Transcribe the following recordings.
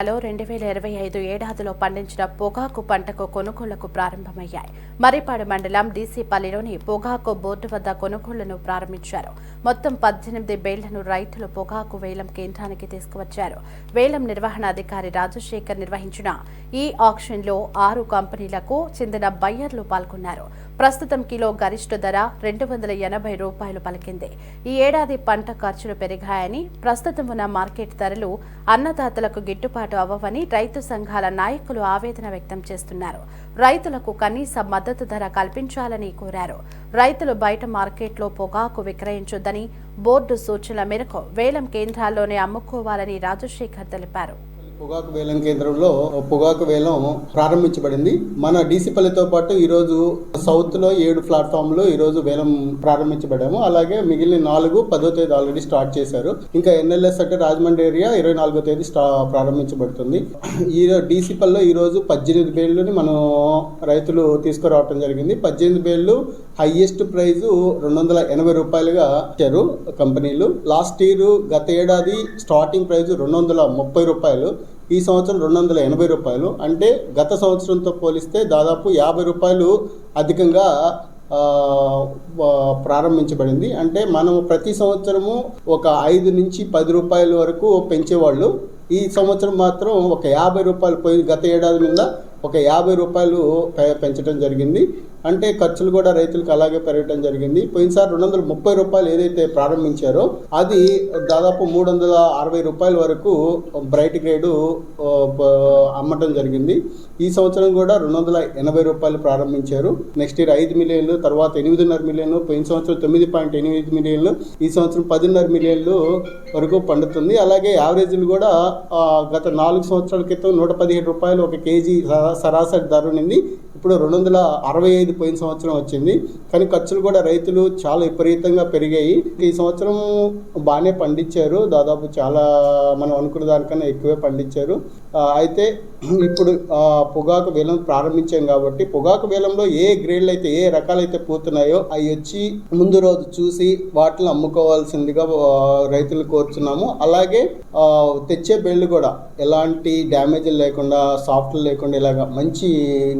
లో రెండు వేల ఇరవై ఐదు ఏడాదిలో పండించిన పొగాకు పంటకు కొనుగోళ్ళకు ప్రారంభమయ్యాయి. మరిపాడు మండలం డీసీపల్లిలోని పొగాకు బోర్డు వద్ద కొనుగోళ్ళను ప్రారంభించారు. మొత్తం పద్దెనిమిది బేళ్ళను రైతులు పొగాకు వేలం కేంద్రానికి తీసుకువచ్చారు. వేలం నిర్వహణ అధికారి రాజశేఖర్ నిర్వహించిన ఈ ఆక్షన్లో ఆరు కంపెనీలకు చెందిన బయ్యర్లు పాల్గొన్నారు. ప్రస్తుతం కిలో గరిష్ట ధర రెండు వందల ఎనభై రూపాయలు పలికింది. ఈ ఏడాది పంట ఖర్చులు పెరిగాయని ప్రస్తుతం ఉన్న మార్కెట్ ధరలు అన్నదాతలకు గిట్టుబాటు అవ్వవని రైతు సంఘాల నాయకులు ఆవేదన వ్యక్తం చేస్తున్నారు. రైతులకు కనీస మద్దతు ధర కల్పించాలని కోరారు. రైతులు బయట మార్కెట్లో పొగాకు విక్రయించొద్దని బోర్డు సూచనల మేరకు వేలం కేంద్రాల్లోనే అమ్ముకోవాలని రాజశేఖర్ తెలిపారు. పొగాకు వేలం కేంద్రంలో పొగాకు వేలం ప్రారంభించబడింది. మన డీసీపల్లితో పాటు ఈరోజు సౌత్లో ఏడు ప్లాట్ఫామ్లో ఈరోజు వేలం ప్రారంభించబడాము అలాగే మిగిలిన నాలుగు పదో తేదీ ఆల్రెడీ స్టార్ట్ చేశారు. ఇంకా ఎన్ఎల్ఎస్ అంటే రాజమండ్రి ఏరియా ఇరవై నాలుగో తేదీ స్టా ప్రారంభించబడుతుంది. ఈ డీసీపల్లో ఈరోజు పద్దెనిమిది బేళ్ళని మనం రైతులు తీసుకురావటం జరిగింది. పద్దెనిమిది బేళ్ళు హైయెస్ట్ ప్రైజ్ రెండు వందల ఎనభై రూపాయలుగా ఇచ్చారు కంపెనీలు. లాస్ట్ ఇయర్ గత ఏడాది స్టార్టింగ్ ప్రైస్ రెండు వందల ముప్పై రూపాయలు. ఈ సంవత్సరం రెండు వందల ఎనభై రూపాయలు. అంటే గత సంవత్సరంతో పోలిస్తే దాదాపు యాభై రూపాయలు అధికంగా ప్రారంభించబడింది. అంటే మనం ప్రతి సంవత్సరము ఒక ఐదు నుంచి పది రూపాయల వరకు పెంచేవాళ్ళు. ఈ సంవత్సరం మాత్రం ఒక యాభై రూపాయలు పోయి గత ఏడాది మీద ఒక యాభై రూపాయలు పె- పెంచడం జరిగింది. అంటే ఖర్చులు కూడా రైతులకు అలాగే పెరగడం జరిగింది. పోయినసారి రెండు వందల ముప్పై రూపాయలు ఏదైతే ప్రారంభించారో అది దాదాపు మూడు వందల అరవై రూపాయల వరకు బ్రైట్ గ్రేడు అమ్మటం జరిగింది. ఈ సంవత్సరం కూడా రెండు వందల ఎనభై రూపాయలు ప్రారంభించారు. నెక్స్ట్ ఇయర్ ఐదు మిలియన్లు తర్వాత ఎనిమిదిన్నర మిలియన్లు పోయిన సంవత్సరం తొమ్మిది పాయింట్ ఎనిమిది మిలియన్లు ఈ సంవత్సరం పదిన్నర మిలియన్లు వరకు పండుతుంది. అలాగే యావరేజ్లు కూడా గత నాలుగు సంవత్సరాల క్రితం నూట పదిహేడు రూపాయలు ఒక కేజీ సరా- సరాసరి ధర ఉన్నింది ఇప్పుడు రెండు వందల అరవై ఐదు పోయిన సంవత్సరం వచ్చింది. కానీ ఖర్చులు కూడా రైతులు చాలా విపరీతంగా పెరిగాయి. ఈ సంవత్సరం బాగానే పండించారు. దాదాపు చాలా మనం అనుకున్న దానికన్నా ఎక్కువే పండించారు. అయితే ఇప్పుడు ఆ, పొగాకు వేలం ప్రారంభించాం కాబట్టి పొగాకు వేలంలో ఏ గ్రేడ్లు అయితే ఏ రకాలైతే పోతున్నాయో అవి వచ్చి ముందు రోజు చూసి వాటిని అమ్ముకోవాల్సిందిగా రైతులు కోరుతున్నాము అలాగే తెచ్చే బెళ్ళు కూడా ఎలాంటి డ్యామేజ్ లేకుండా సాఫ్ట్ లేకుండా ఇలాగ మంచి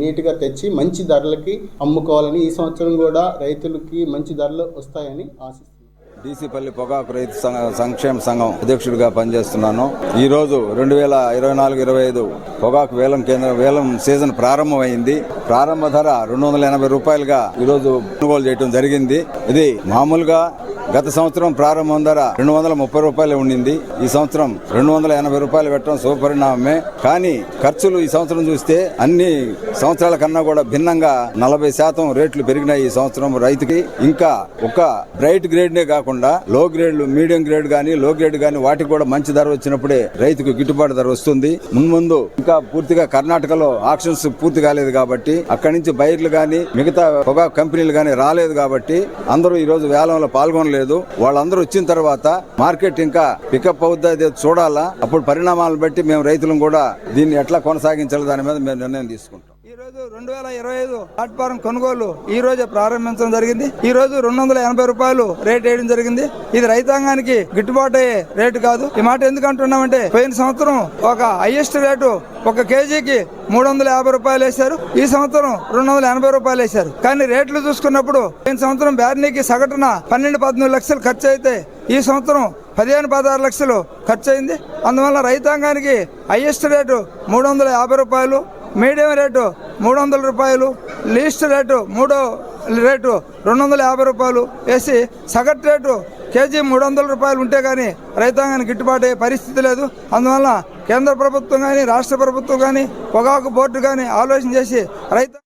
నీట్గా తెచ్చి మంచి ధరలకి అమ్ముకోవాలని ఈ సంవత్సరం కూడా రైతులకి మంచి ధరలు వస్తాయని ఆశిస్తున్నాను డీసీపల్లి పొగాకు రైతు సంఘ- సంక్షేమ సంఘం అధ్యక్షుడిగా పనిచేస్తున్నాను. ఈ రోజు రెండు వేల ఇరవై నాలుగు ఇరవై ఐదు పొగాకు వేలం కేంద్రం వేలం సీజన్ ప్రారంభమైంది. ప్రారంభ ధర రెండు వందల ఎనభై రూపాయలుగా ఈ రోజు కొనుగోలు చేయడం జరిగింది. ఇది మామూలుగా గత సంవత్సరం ప్రారంభం ధర రెండు వందల ముప్పై రూపాయలు ఉండింది. ఈ సంవత్సరం రెండు వందల ఎనభై రూపాయలు పెట్టడం శుభపరిణామమే కానీ ఖర్చులు ఈ సంవత్సరం చూస్తే అన్ని సంవత్సరాల కన్నా కూడా భిన్నంగా నలభై శాతం రేట్లు పెరిగినాయి ఈ సంవత్సరం రైతుకి. ఇంకా ఒక బ్రైట్ గ్రేడ్ నే కాకుండా లో గ్రేడ్లు మీడియం గ్రేడ్ గానీ లో గ్రేడ్ గానీ వాటికి కూడా మంచి ధర వచ్చినప్పుడే రైతుకు గిట్టుబాటు ధర వస్తుంది. మున్ముందు ఇంకా పూర్తిగా కర్ణాటకలో ఆక్షన్స్ పూర్తి కాలేదు కాబట్టి అక్కడి నుంచి బైర్లు గానీ మిగతా పొగాకు కంపెనీలు గానీ రాలేదు కాబట్టి అందరూ ఈ రోజు వేలంలో పాల్గొనలేదు. లేదు. వాళ్ళందరూ వచ్చిన తర్వాత మార్కెట్ ఇంకా పికప్ అవుద్దా చూడాలా. అప్పుడు పరిణామాలను బట్టి మేము రైతులను కూడా దీన్ని ఎట్లా కొనసాగించాలి దాని మీద మేము నిర్ణయం తీసుకుంటాం. ఈ రోజు రెండు వేల ఇరవై ఐదు ప్లాట్ఫారం కొనుగోలు ఈ రోజే ప్రారంభించడం జరిగింది. ఈ రోజు రెండు వందల ఎనభై రూపాయలు రేట్ వేయడం జరిగింది. ఇది రైతాంగానికి గిట్టుబాటు అయ్యే రేటు కాదు. ఈ మాట ఎందుకు అంటున్నామంటే పోయిన సంవత్సరం ఒక హైయెస్ట్ రేటు ఒక కేజీకి మూడు వందల యాభై రూపాయలు వేశారు. ఈ సంవత్సరం రెండు వందల ఎనభై రూపాయలు వేశారు. కానీ రేట్లు చూసుకున్నప్పుడు పోయిన సంవత్సరం బ్యార్నీకి సగటున పన్నెండు పద్నాలుగు లక్షలు ఖర్చు అయితే ఈ సంవత్సరం పదిహేను పదహారు లక్షలు ఖర్చు అయింది అందువల్ల రైతాంగానికి హైయెస్ట్ రేటు మూడు వందల యాభై రూపాయలు మీడియం రేటు మూడు వందల రూపాయలు లీస్ట్ రేటు మూడో రేటు రెండు వందల యాభై రూపాయలు. వేసి సగటు రేటు కేజీ మూడు వందల రూపాయలు ఉంటే కానీ రైతాంగానికి గిట్టుబాటు అయ్యే పరిస్థితి లేదు. అందువల్ల కేంద్ర ప్రభుత్వం కానీ రాష్ట్ర ప్రభుత్వం కానీ పొగాకు బోర్డు కానీ ఆలోచన చేసి రైతు